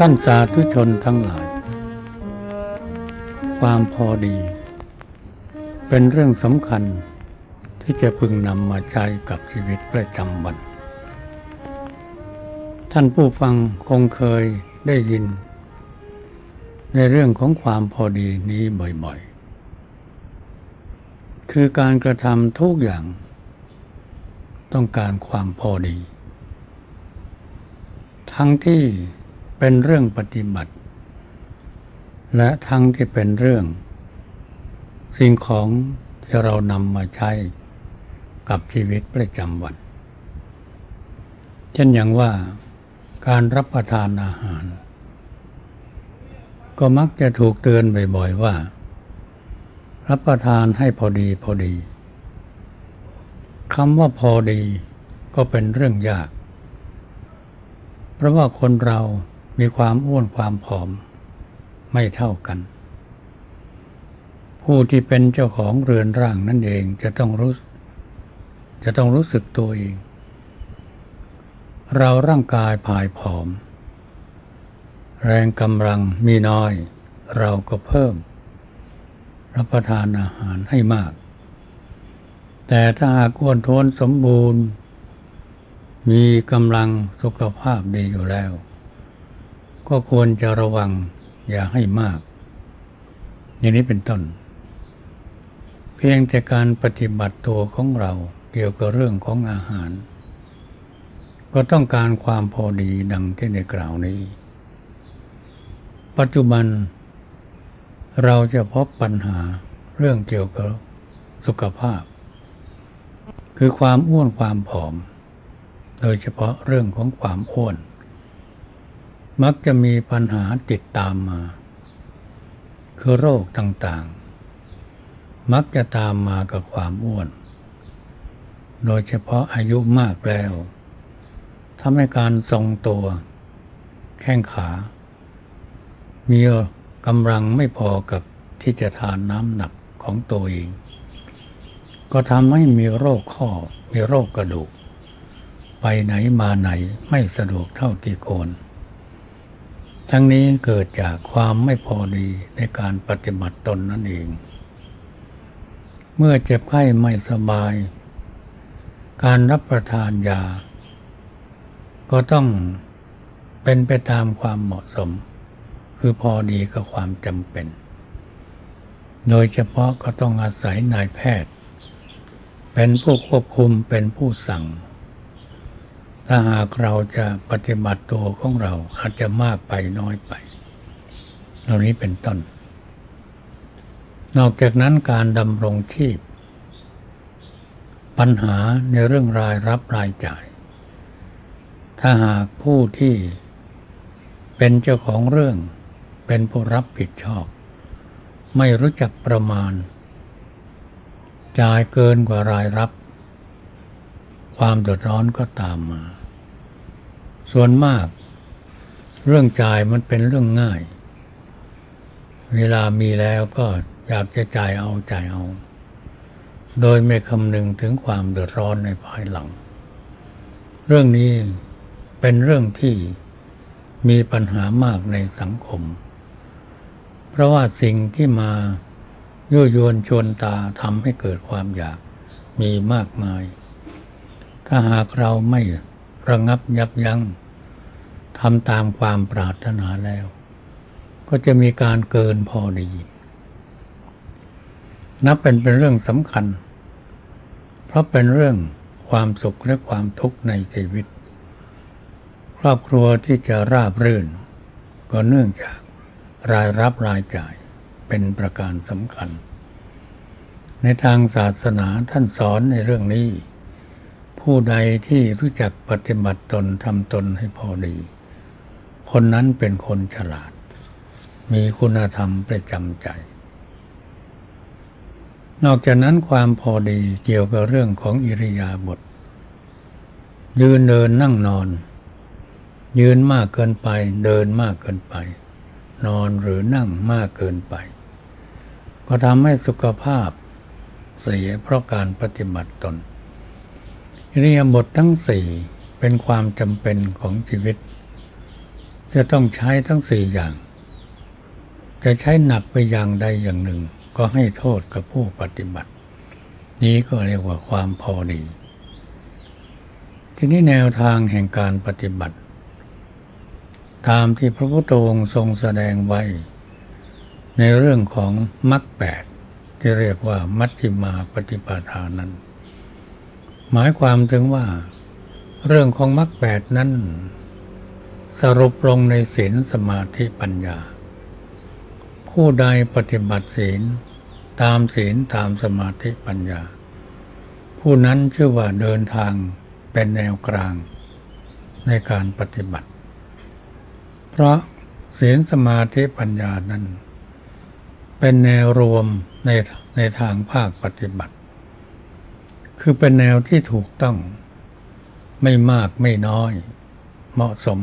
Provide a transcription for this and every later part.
ท่านสาธุชนทั้งหลาย ความพอดี เป็นเรื่องสำคัญที่จะพึงนำมาใช้กับชีวิตประจำวัน ท่านผู้ฟังคงเคยได้ยิน ในเรื่องของความพอดีนี้บ่อยๆ คือการกระทำทุกอย่าง ต้องการความพอดี ทั้งที่ เป็นเรื่องปฏิบัติ และทั้งที่เป็นเรื่อง สิ่งของที่เรานำมาใช้กับชีวิตประจำวัน เช่นอย่างว่าการรับประทานอาหาร ก็มักจะถูกเตือนบ่อยๆว่า รับประทานให้พอดีพอดีคำว่าพอดีก็เป็นเรื่องยาก เพราะว่าคนเรา มีความอ้วนความผอมไม่เท่ากัน ผู้ที่เป็นเจ้าของเรือนร่างนั่นเองจะต้องรู้ จะต้องรู้สึกตัวเอง เราร่างกายผายผอม แรงกำลังมีน้อย เราก็เพิ่ม รับประทานอาหารให้มาก แต่ถ้าหากอ้วนท้วนสมบูรณ์ มีกำลังสุขภาพดีอยู่แล้ว ก็ควรจะระวังอย่าให้มาก อย่างนี้เป็นต้น เพียงแต่การปฏิบัติตัวของเราเกี่ยวกับเรื่องของอาหาร ก็ต้องการความพอดีดังที่ในกล่าวนี้ ปัจจุบัน เราจะพบปัญหาเรื่องเกี่ยวกับสุขภาพ คือความอ้วนความผอม โดยเฉพาะเรื่องของความอ้วน มักจะมีปัญหาติดตามมา คือโรคต่างๆ มักจะตามมากับความอ้วน โดยเฉพาะอายุมากแล้วทำให้การทรงตัว แข้งขา มีกำลังไม่พอกับที่จะทานน้ำหนักของตัวเอง ก็ทำให้มีโรคข้อ มีโรคกระดูก ไปไหนมาไหนไม่สะดวกเท่าที่ควร ทั้งนี้เกิดจากความไม่พอดีในการปฏิบัติตนนั่นเอง เมื่อเจ็บไข้ไม่สบาย การรับประทานยา ก็ต้องเป็นไปตามความเหมาะสม คือพอดีกับความจำเป็น โดยเฉพาะก็ต้องอาศัยนายแพทย์ เป็นผู้ควบคุมเป็นผู้สั่ง ถ้าหากเราจะปฏิบัติตัวของเราอาจจะมากไปน้อยไป เหล่านี้เป็นต้น นอกจากนั้นการดำรงชีพ ปัญหาในเรื่องรายรับรายจ่าย ถ้าหากผู้ที่เป็นเจ้าของเรื่องเป็นผู้รับผิดชอบ ไม่รู้จักประมาณ จ่ายเกินกว่ารายรับ ความเดือดร้อนก็ตามมา ส่วนมาก เรื่องจ่ายมันเป็นเรื่องง่าย เวลามีแล้วก็อยากจะจ่ายเอาจ่ายเอา โดยไม่คำนึงถึงความเดือดร้อนในภายหลัง เรื่องนี้เป็นเรื่องที่มีปัญหามากในสังคม เพราะว่าสิ่งที่มายั่วยวนชวนตาทำให้เกิดความอยากมีมากมาย ถ้าหากเราไม่ระงับยับยัง้งทำตามความปรารถนาแล้ว ก็จะมีการเกินพอดี นับเป็นเป็นเรื่องสำคัญ เพราะเป็นเรื่องความสุขและความทุกข์ในชีวิต ครอบครัวที่จะราบรื่น ก็เนื่องจากรายรับรายจ่ายเป็นประการสำคัญ ในทางศาสนาท่านสอนในเรื่องนี้ ผู้ใดที่รู้จักปฏิบัติตนทำตนให้พอดี คนนั้นเป็นคนฉลาด มีคุณธรรมประจำใจ นอกจากนั้นความพอดีเกี่ยวกับเรื่องของอิริยาบถยืนเดินนั่งนอน ยืนมากเกินไป เดินมากเกินไป นอนหรือนั่งมากเกินไป ก็ทำให้สุขภาพเสียเพราะการปฏิบัติตน อิริยาบถทั้งสี่เป็นความจำเป็นของชีวิต จะต้องใช้ทั้งสี่อย่าง จะใช้หนักไปอย่างใดอย่างหนึ่ง ก็ให้โทษกับผู้ปฏิบัติ นี้ก็เรียกว่าความพอดี ทีนี้แนวทางแห่งการปฏิบัติ ตามที่พระพุทธองค์ทรงแสดงไว้ ในเรื่องของมรรคแปดที่เรียกว่ามัชฌิมาปฏิปทานั้น หมายความถึงว่า เรื่องของมรรคแปดนั้น สรุปลงในศีลสมาธิปัญญา ผู้ใดปฏิบัติศีล ตามศีลตามสมาธิปัญญา ผู้นั้นชื่อว่าเดินทางเป็นแนวกลางในการปฏิบัติ เพราะศีลสมาธิปัญญานั้น เป็นแนวรวมในในทางภาคปฏิบัติ คือเป็นแนวที่ถูกต้อง ไม่มากไม่น้อย เหมาะสม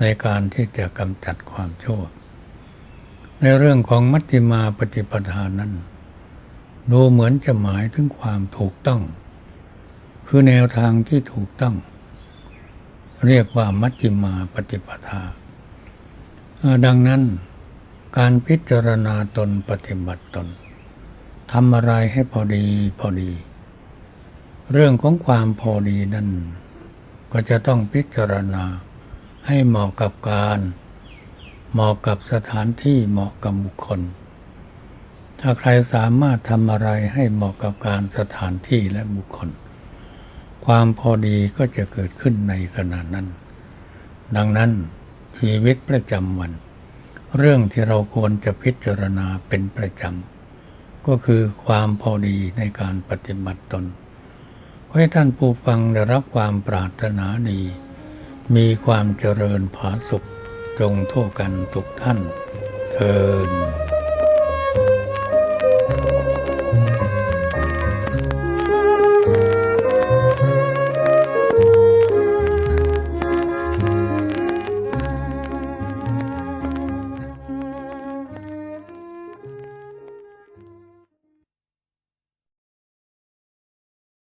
ในการที่จะกำจัดความชั่ว ในเรื่องของมัชฌิมาปฏิปทานั้นดูเหมือนจะหมายถึงความถูกต้อง คือแนวทางที่ถูกต้อง เรียกว่ามัชฌิมาปฏิปทา ดังนั้นการพิจารณาตนปฏิบัติตนทำอะไรให้พอดีพอดี เรื่องของความพอดีนั้นก็จะต้องพิจารณาให้เหมาะกับการ เหมาะกับสถานที่เหมาะกับบุคคล ถ้าใครสามารถทำอะไรให้เหมาะกับการสถานที่และบุคคล ความพอดีก็จะเกิดขึ้นในขณะนั้น ดังนั้นชีวิตประจำวัน เรื่องที่เราควรจะพิจารณาเป็นประจำก็คือความพอดีในการปฏิบัติตน ขอให้ท่านผู้ฟังได้รับความปรารถนาดี มีความเจริญผาสุขจงทั่วกันทุกท่านเทิน